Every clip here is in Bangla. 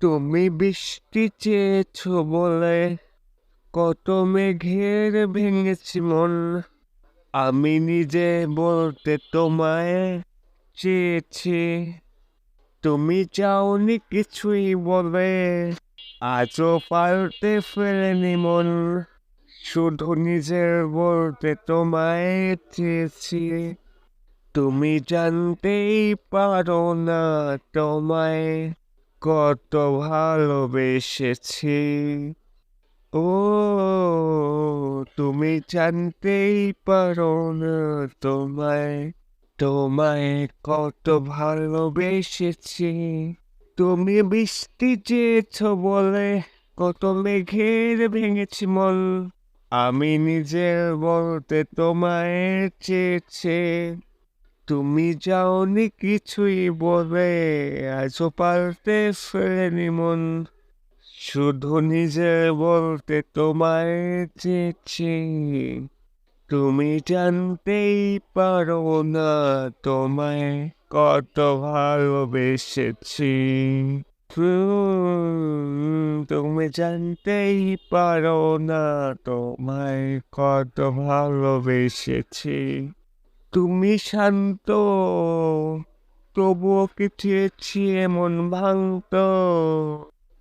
তুমি বৃষ্টি চেয়েছ বলে কত মেঘের ভেঙেছি মন। আমি নিজে বলতে তোমায় চেয়েছি, তুমি চাওনি কিছুই বলে, আজও পাল্টে ফেলেনি মন। শুধু নিজের বলতে তোমায় চেয়েছি, তুমি জানতেই পারো না তোমায়। কত ভালোবেসেছি। ও, তুমি জানতেই পারো না তোমায় তোমায় কত ভালোবেসেছি। তুমি বৃষ্টি চেয়েছ বলে কত মেঘের ভেঙেছি মন আমি নিজের বলতে তোমায় চেয়েছে। তুমি যাওনি কিছুই বলে, আজও পাল্টে ফেরেনি মন। শুধু নিজের বলতে তোমায় চেয়েছি। তুমি জানতেই পারো না তোমায় কত ভালোবেসেছি। তুমি জানতেই পারো না তোমায় কত ভালোবেসেছি। তুমি শান্ত, তবুও কি চেয়েছি এমন ভাঙত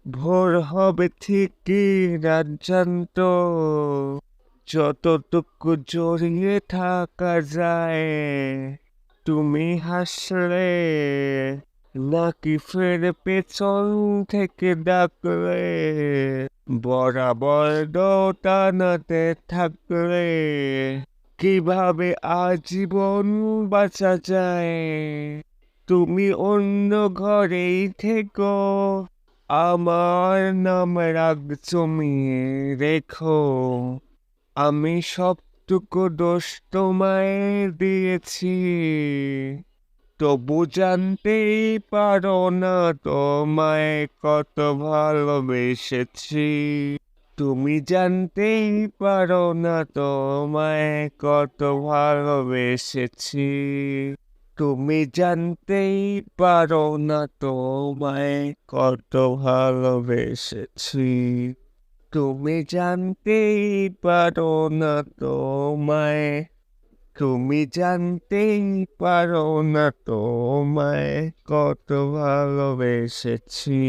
ভোর হবে ঠিকই রাত জানত যতটুকু জড়িয়ে থাকা যায়, তুমি হাসলে নাকি ফের পেছন থেকে ডাকলে, বরাবর টানাতে থাকলে। কীভাবে আজীবন বাঁচা যায়? তুমি অন্য ঘরেই থেকো। আমার নাম রাগ জমিয়ে রেখো। আমি সবটুকু দোষ তোমায় দিয়েছি। তবু জানতেই পারো না তোমায় কত ভালোবেসেছি। তুমি জানতেই পারো না তোমায় কত ভালোবেসেছি। তুমি জানতেই পারো না তোমায় কত ভালোবেসেছি। তুমি জানতেই পারো না তোমায়, তুমি জানতেই পারো না তোমায় কত ভালোবেসেছি।